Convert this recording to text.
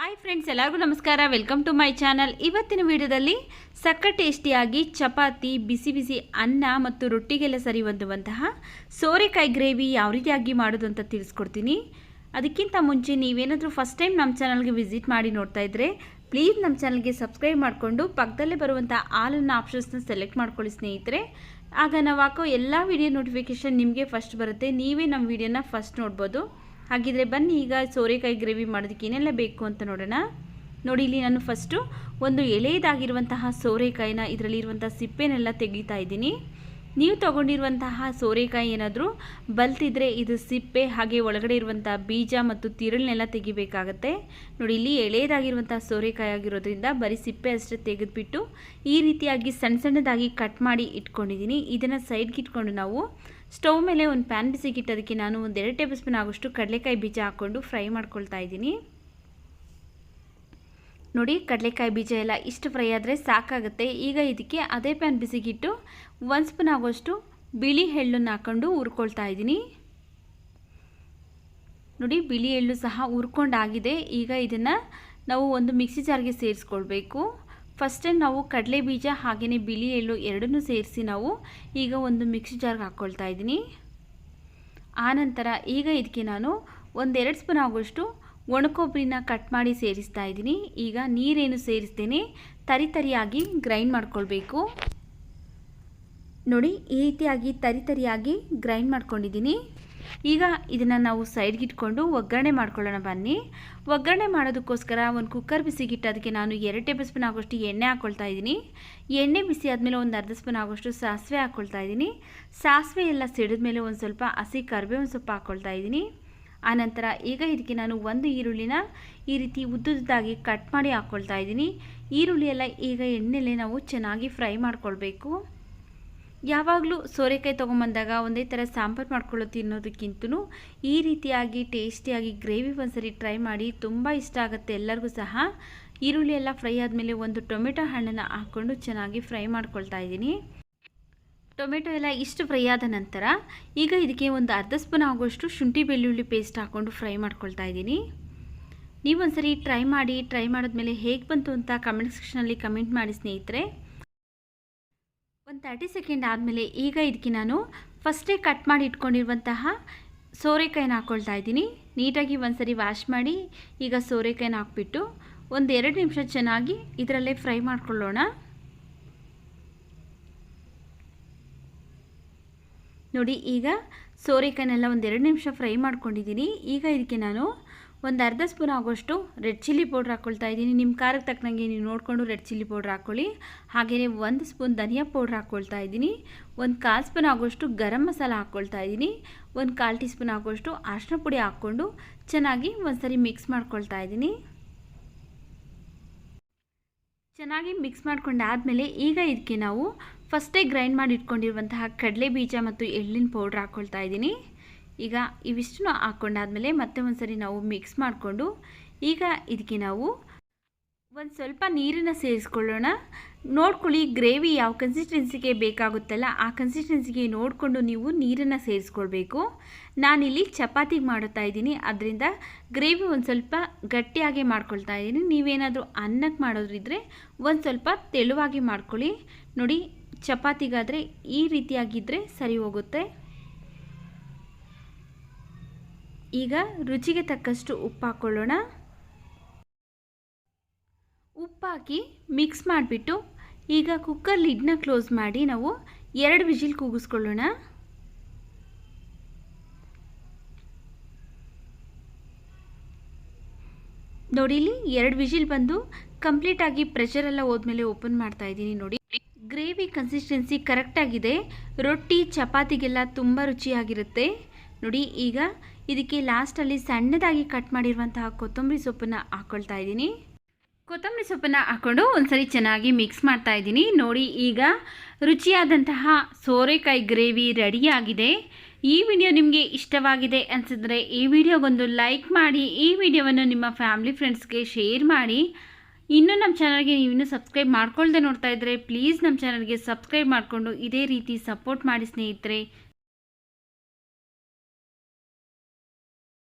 Hi friends ಎಲ್ಲರಿಗೂ ನಮಸ್ಕಾರ. Welcome to my channel ಇವತ್ತಿನ ವಿಡಿಯೋದಲ್ಲಿ ಸಕ್ಕ ಟೇಸ್ಟಿಯಾಗಿ ಚಪಾತಿ, ಬಿಸಿ ಬಿಸಿ ಅನ್ನ ಮತ್ತು ರೊಟ್ಟಿಗೆಲ್ಲ ಸರಿ ಹೊಂದುವಂತಹ ಸೋರೆಕಾಯಿ ಗ್ರೇವಿ ಯಾವ ರೀತಿಯಾಗಿ ಮಾಡೋದು ಅಂತ ತಿಳಿಸ್ಕೊಡ್ತೀನಿ. ಅದಕ್ಕಿಂತ ಮುಂಚೆ ನೀವೇನಾದರೂ ಫಸ್ಟ್ ಟೈಮ್ ನಮ್ಮ ಚಾನಲ್ಗೆ ವಿಸಿಟ್ ಮಾಡಿ ನೋಡ್ತಾ ಇದ್ದರೆ ಪ್ಲೀಸ್ ನಮ್ಮ ಚಾನಲ್ಗೆ ಸಬ್ಸ್ಕ್ರೈಬ್ ಮಾಡಿಕೊಂಡು ಪಕ್ಕದಲ್ಲೇ ಬರುವಂಥ ಆಲನ್ನ ಆಪ್ಷನ್ಸ್ನ ಸೆಲೆಕ್ಟ್ ಮಾಡ್ಕೊಳ್ಳಿ ಸ್ನೇಹಿತರೆ. ಆಗ ನಾವು ಹಾಕೋ ಎಲ್ಲ ವಿಡಿಯೋ ನೋಟಿಫಿಕೇಷನ್ ನಿಮಗೆ ಫಸ್ಟ್ ಬರುತ್ತೆ. ನೀವೇ ನಮ್ಮ ವಿಡಿಯೋನ ಫಸ್ಟ್ ನೋಡ್ಬೋದು. ಹಾಗಿದ್ರೆ ಬನ್ನಿ, ಈಗ ಸೋರೆಕಾಯಿ ಗ್ರೇವಿ ಮಾಡೋದಕ್ಕೆ ಏನೆಲ್ಲ ಬೇಕು ಅಂತ ನೋಡೋಣ. ನೋಡಿ, ಇಲ್ಲಿ ನಾನು ಫಸ್ಟು ಒಂದು ಎಳೆಯದಾಗಿರುವಂತಹ ಸೋರೆಕಾಯಿನ ಇದರಲ್ಲಿರುವಂಥ ಸಿಪ್ಪೆನೆಲ್ಲ ತೆಗಿತಾ ಇದ್ದೀನಿ. ನೀವು ತೊಗೊಂಡಿರುವಂತಹ ಸೋರೆಕಾಯಿ ಏನಾದರೂ ಬಲ್ತಿದ್ರೆ ಇದು ಸಿಪ್ಪೆ, ಹಾಗೆ ಒಳಗಡೆ ಇರುವಂಥ ಬೀಜ ಮತ್ತು ತಿರುಳನ್ನೆಲ್ಲ ತೆಗಿಬೇಕಾಗತ್ತೆ. ನೋಡಿ, ಇಲ್ಲಿ ಎಳೆಯದಾಗಿರುವಂಥ ಸೋರೆಕಾಯಿ ಆಗಿರೋದ್ರಿಂದ ಬರೀ ಸಿಪ್ಪೆ ಅಷ್ಟೇ ತೆಗೆದುಬಿಟ್ಟು ಈ ರೀತಿಯಾಗಿ ಸಣ್ಣ ಸಣ್ಣದಾಗಿ ಕಟ್ ಮಾಡಿ ಇಟ್ಕೊಂಡಿದ್ದೀನಿ. ಇದನ್ನು ಸೈಡ್ಗೆ ಇಟ್ಕೊಂಡು ನಾವು ಸ್ಟವ್ ಮೇಲೆ ಒಂದು ಪ್ಯಾನ್ ಬಿಸಿಗಿಟ್ಟೋದಕ್ಕೆ ನಾನು ಒಂದು ಎರಡು ಟೇಬಲ್ ಸ್ಪೂನ್ ಆಗೋಷ್ಟು ಕಡಲೆಕಾಯಿ ಬೀಜ ಹಾಕ್ಕೊಂಡು ಫ್ರೈ ಮಾಡ್ಕೊಳ್ತಾ ಇದ್ದೀನಿ. ನೋಡಿ, ಕಡಲೆಕಾಯಿ ಬೀಜ ಎಲ್ಲ ಇಷ್ಟು ಫ್ರೈ ಆದರೆ ಸಾಕಾಗುತ್ತೆ. ಈಗ ಇದಕ್ಕೆ ಅದೇ ಪ್ಯಾನ್ ಬಿಸಿಗಿಟ್ಟು ಒಂದು ಸ್ಪೂನ್ ಆಗೋಷ್ಟು ಬಿಳಿ ಎಳ್ಳನ್ನು ಹಾಕ್ಕೊಂಡು ಹುರ್ಕೊಳ್ತಾ ಇದ್ದೀನಿ. ನೋಡಿ, ಬಿಳಿ ಎಳ್ಳು ಸಹ ಹುರ್ಕೊಂಡಾಗಿದೆ. ಈಗ ಇದನ್ನು ನಾವು ಒಂದು ಮಿಕ್ಸಿ ಜಾರ್ಗೆ ಸೇರಿಸ್ಕೊಳ್ಬೇಕು. ಫಸ್ಟೇ ನಾವು ಕಡಲೆ ಬೀಜ ಹಾಗೆಯೇ ಬಿಳಿ ಎಳ್ಳು ಎರಡನ್ನೂ ಸೇರಿಸಿ ನಾವು ಈಗ ಒಂದು ಮಿಕ್ಸಿ ಜಾರ್ಗೆ ಹಾಕ್ಕೊಳ್ತಾ ಇದ್ದೀನಿ. ಆನಂತರ ಈಗ ಇದಕ್ಕೆ ನಾನು ಒಂದೆರಡು ಸ್ಪೂನ್ ಆಗುವಷ್ಟು ಒಣಕೊಬ್ಬರಿನ ಕಟ್ ಮಾಡಿ ಸೇರಿಸ್ತಾ ಇದ್ದೀನಿ. ಈಗ ನೀರೇನು ಸೇರಿಸ್ತೇನೆ, ತರಿ ತರಿಯಾಗಿ ಗ್ರೈಂಡ್ ಮಾಡ್ಕೊಳ್ಬೇಕು. ನೋಡಿ, ಈ ರೀತಿಯಾಗಿ ತರಿ ತರಿಯಾಗಿ ಗ್ರೈಂಡ್ ಮಾಡ್ಕೊಂಡಿದ್ದೀನಿ. ಈಗ ಇದನ್ನು ನಾವು ಸೈಡ್ಗೆ ಇಟ್ಕೊಂಡು ಒಗ್ಗರಣೆ ಮಾಡ್ಕೊಳ್ಳೋಣ ಬನ್ನಿ. ಒಗ್ಗರಣೆ ಮಾಡೋದಕ್ಕೋಸ್ಕರ ಒಂದು ಕುಕ್ಕರ್ ಬಿಸಿಗಿಟ್ಟು ಅದಕ್ಕೆ ನಾನು ಎರಡು ಟೇಬಲ್ ಸ್ಪೂನ್ ಆಗೋಷ್ಟು ಎಣ್ಣೆ ಹಾಕ್ಕೊಳ್ತಾ ಇದ್ದೀನಿ. ಎಣ್ಣೆ ಬಿಸಿ ಆದಮೇಲೆ ಒಂದು ಅರ್ಧ ಸ್ಪೂನ್ ಆಗೋಷ್ಟು ಸಾಸಿವೆ ಹಾಕ್ಕೊಳ್ತಾ ಇದ್ದೀನಿ. ಸಾಸಿವೆ ಎಲ್ಲ ಸಿಡಿದ ಮೇಲೆ ಒಂದು ಸ್ವಲ್ಪ ಹಸಿ ಒಂದು ಸೊಪ್ಪು ಹಾಕ್ಕೊಳ್ತಾ ಇದ್ದೀನಿ. ಆನಂತರ ಈಗ ಇದಕ್ಕೆ ನಾನು ಒಂದು ಈರುಳ್ಳಿನ ಈ ರೀತಿ ಉದ್ದುದ್ದಾಗಿ ಕಟ್ ಮಾಡಿ ಹಾಕ್ಕೊಳ್ತಾ ಇದ್ದೀನಿ. ಈರುಳ್ಳಿ ಎಲ್ಲ ಈಗ ಎಣ್ಣೆಲೆ ನಾವು ಚೆನ್ನಾಗಿ ಫ್ರೈ ಮಾಡ್ಕೊಳ್ಬೇಕು. ಯಾವಾಗಲೂ ಸೋರೆಕಾಯಿ ತೊಗೊಂಬಂದಾಗ ಒಂದೇ ಥರ ಸಾಂಬಾರು ಮಾಡ್ಕೊಳ್ಳೋ ತಿನ್ನೋದಕ್ಕಿಂತಲೂ ಈ ರೀತಿಯಾಗಿ ಟೇಸ್ಟಿಯಾಗಿ ಗ್ರೇವಿ ಒಂದ್ಸರಿ ಟ್ರೈ ಮಾಡಿ ತುಂಬ ಇಷ್ಟ ಆಗುತ್ತೆ ಎಲ್ಲರಿಗೂ ಸಹ. ಈರುಳ್ಳಿ ಎಲ್ಲ ಫ್ರೈ ಆದಮೇಲೆ ಒಂದು ಟೊಮೆಟೊ ಹಣ್ಣನ್ನು ಹಾಕ್ಕೊಂಡು ಚೆನ್ನಾಗಿ ಫ್ರೈ ಮಾಡ್ಕೊಳ್ತಾ ಇದ್ದೀನಿ. ಟೊಮೆಟೊ ಎಲ್ಲ ಇಷ್ಟು ಫ್ರೈ ಆದ ನಂತರ ಈಗ ಇದಕ್ಕೆ ಒಂದು ಅರ್ಧ ಸ್ಪೂನ್ ಆಗೋಷ್ಟು ಶುಂಠಿ ಬೆಳ್ಳುಳ್ಳಿ ಪೇಸ್ಟ್ ಹಾಕ್ಕೊಂಡು ಫ್ರೈ ಮಾಡ್ಕೊಳ್ತಾ ಇದ್ದೀನಿ. ನೀವೊಂದ್ಸರಿ ಟ್ರೈ ಮಾಡಿ, ಟ್ರೈ ಮಾಡಿದ್ಮೇಲೆ ಹೇಗೆ ಬಂತು ಅಂತ ಕಮೆಂಟ್ ಸೆಕ್ಷನಲ್ಲಿ ಕಮೆಂಟ್ ಮಾಡಿ ಸ್ನೇಹಿತರೆ. ಒಂದು ತರ್ಟಿ ಸೆಕೆಂಡ್ ಆದಮೇಲೆ ಈಗ ಇದಕ್ಕೆ ನಾನು ಫಸ್ಟೇ ಕಟ್ ಮಾಡಿ ಇಟ್ಕೊಂಡಿರುವಂತಹ ಸೋರೆಕಾಯಿನ ಹಾಕ್ಕೊಳ್ತಾ ಇದ್ದೀನಿ. ನೀಟಾಗಿ ಒಂದ್ಸರಿ ವಾಶ್ ಮಾಡಿ ಈಗ ಸೋರೆಕಾಯಿನ ಹಾಕ್ಬಿಟ್ಟು ಒಂದು ಎರಡು ನಿಮಿಷ ಚೆನ್ನಾಗಿ ಇದರಲ್ಲೇ ಫ್ರೈ ಮಾಡ್ಕೊಳ್ಳೋಣ. ನೋಡಿ ಈಗ ಸೋರೆಕಾಯಿನೆಲ್ಲ ಒಂದೆರಡು ನಿಮಿಷ ಫ್ರೈ ಮಾಡ್ಕೊಂಡಿದ್ದೀನಿ. ಈಗ ಇದಕ್ಕೆ ನಾನು ಒಂದು ಅರ್ಧ ಸ್ಪೂನ್ ಆಗೋಷ್ಟು ರೆಡ್ ಚಿಲ್ಲಿ ಪೌಡ್ರ್ ಹಾಕ್ಕೊಳ್ತಾ ಇದ್ದೀನಿ. ನಿಮ್ಮ ಖಾರಕ್ಕೆ ತಕ್ಕನಂಗೆ ನೀವು ನೋಡಿಕೊಂಡು ರೆಡ್ ಚಿಲ್ಲಿ ಪೌಡ್ರ್ ಹಾಕ್ಕೊಳ್ಳಿ. ಹಾಗೆಯೇ ಒಂದು ಸ್ಪೂನ್ ಧನಿಯಾ ಪೌಡ್ರ್ ಹಾಕ್ಕೊಳ್ತಾ ಇದ್ದೀನಿ. ಒಂದು ಕಾಲು ಸ್ಪೂನ್ ಆಗೋಷ್ಟು ಗರಂ ಮಸಾಲ ಹಾಕ್ಕೊಳ್ತಾ ಇದ್ದೀನಿ. ಒಂದು ಕಾಲು ಟೀ ಸ್ಪೂನ್ ಆಗೋಷ್ಟು ಅರಿಶಿನ ಪುಡಿ ಹಾಕ್ಕೊಂಡು ಚೆನ್ನಾಗಿ ಒಂದ್ಸರಿ ಮಿಕ್ಸ್ ಮಾಡ್ಕೊಳ್ತಾ ಇದ್ದೀನಿ. ಚೆನ್ನಾಗಿ ಮಿಕ್ಸ್ ಮಾಡ್ಕೊಂಡಾದಮೇಲೆ ಈಗ ಇದಕ್ಕೆ ನಾವು ಫಸ್ಟೇ ಗ್ರೈಂಡ್ ಮಾಡಿ ಇಟ್ಕೊಂಡಿರುವಂತಹ ಕಡಲೆ ಬೀಜ ಮತ್ತು ಎಳ್ಳಿನ ಪೌಡ್ರ್ ಹಾಕ್ಕೊಳ್ತಾ ಇದ್ದೀನಿ. ಈಗ ಇವಿಷ್ಟನ್ನು ಹಾಕ್ಕೊಂಡಾದಮೇಲೆ ಮತ್ತೆ ಒಂದು ಸರಿ ನಾವು ಮಿಕ್ಸ್ ಮಾಡಿಕೊಂಡು, ಈಗ ಇದಕ್ಕೆ ನಾವು ಒಂದು ಸ್ವಲ್ಪ ನೀರನ್ನು ಸೇರಿಸ್ಕೊಳ್ಳೋಣ. ನೋಡ್ಕೊಳ್ಳಿ ಗ್ರೇವಿ ಯಾವ ಕನ್ಸಿಸ್ಟೆನ್ಸಿಗೆ ಬೇಕಾಗುತ್ತಲ್ಲ, ಆ ಕನ್ಸಿಸ್ಟೆನ್ಸಿಗೆ ನೋಡಿಕೊಂಡು ನೀವು ನೀರನ್ನು ಸೇರಿಸ್ಕೊಳ್ಬೇಕು. ನಾನಿಲ್ಲಿ ಚಪಾತಿಗೆ ಮಾಡುತ್ತಾ ಇದ್ದೀನಿ, ಅದರಿಂದ ಗ್ರೇವಿ ಒಂದು ಸ್ವಲ್ಪ ಗಟ್ಟಿಯಾಗಿ ಮಾಡ್ಕೊಳ್ತಾ ಇದ್ದೀನಿ. ನೀವೇನಾದರೂ ಅನ್ನಕ್ಕೆ ಮಾಡೋದ್ರಿದ್ರೆ ಒಂದು ಸ್ವಲ್ಪ ತೆಳುವಾಗಿ ಮಾಡ್ಕೊಳ್ಳಿ. ನೋಡಿ, ಚಪಾತಿಗಾದರೆ ಈ ರೀತಿಯಾಗಿದ್ದರೆ ಸರಿ ಹೋಗುತ್ತೆ. ಈಗ ರುಚಿಗೆ ತಕ್ಕಷ್ಟು ಉಪ್ಪು ಹಾಕ್ಕೊಳ್ಳೋಣ ಉಪ್ಪಾಕಿ ಮಿಕ್ಸ್ ಮಾಡಿಬಿಟ್ಟು ಈಗ ಕುಕ್ಕರ್ ಲಿಡ್ನ ಕ್ಲೋಸ್ ಮಾಡಿ ನಾವು ಎರಡು ವಿಜಿಲ್ ಕೂಗಿಸ್ಕೊಳ್ಳೋಣ. ನೋಡಿ ಇಲ್ಲಿ ಎರಡು ವಿಜಿಲ್ ಬಂದು ಕಂಪ್ಲೀಟಾಗಿ ಪ್ರೆಷರೆಲ್ಲ ಹೋದ್ಮೇಲೆ ಓಪನ್ ಮಾಡ್ತಾ ಇದ್ದೀನಿ ನೋಡಿ. ಗ್ರೇವಿ ಕನ್ಸಿಸ್ಟೆನ್ಸಿ ಕರೆಕ್ಟಾಗಿದೆ ರೊಟ್ಟಿ, ಚಪಾತಿಗೆಲ್ಲ ತುಂಬ ರುಚಿಯಾಗಿರುತ್ತೆ. ನೋಡಿ, ಈಗ ಇದಕ್ಕೆ ಲಾಸ್ಟಲ್ಲಿ ಸಣ್ಣದಾಗಿ ಕಟ್ ಮಾಡಿರುವಂತಹ ಕೊತ್ತಂಬರಿ ಸೊಪ್ಪನ್ನು ಹಾಕ್ಕೊಳ್ತಾ ಇದ್ದೀನಿ. ಕೊತ್ತಂಬರಿ ಸೊಪ್ಪನ್ನು ಹಾಕ್ಕೊಂಡು ಒಂದ್ಸರಿ ಚೆನ್ನಾಗಿ ಮಿಕ್ಸ್ ಮಾಡ್ತಾ ಇದ್ದೀನಿ. ನೋಡಿ, ಈಗ ರುಚಿಯಾದಂತಹ ಸೋರೆಕಾಯಿ ಗ್ರೇವಿ ರೆಡಿಯಾಗಿದೆ. ಈ ವಿಡಿಯೋ ನಿಮಗೆ ಇಷ್ಟವಾಗಿದೆ ಅನಿಸಿದ್ರೆ ಈ ವಿಡಿಯೋಗೊಂದು ಲೈಕ್ ಮಾಡಿ, ಈ ವಿಡಿಯೋವನ್ನು ನಿಮ್ಮ ಫ್ಯಾಮಿಲಿ ಫ್ರೆಂಡ್ಸ್ಗೆ ಶೇರ್ ಮಾಡಿ. ಇನ್ನೂ ನಮ್ಮ ಚಾನಲ್ಗೆ ನೀವು ಇನ್ನೂ ಸಬ್ಸ್ಕ್ರೈಬ್ ಮಾಡ್ಕೊಳ್ಳದೆ ನೋಡ್ತಾ ಇದ್ದರೆ ಪ್ಲೀಸ್ ನಮ್ಮ ಚಾನಲ್ಗೆ ಸಬ್ಸ್ಕ್ರೈಬ್ ಮಾಡಿಕೊಂಡು ಇದೇ ರೀತಿ ಸಪೋರ್ಟ್ ಮಾಡಿ ಸ್ನೇಹಿತರೆ.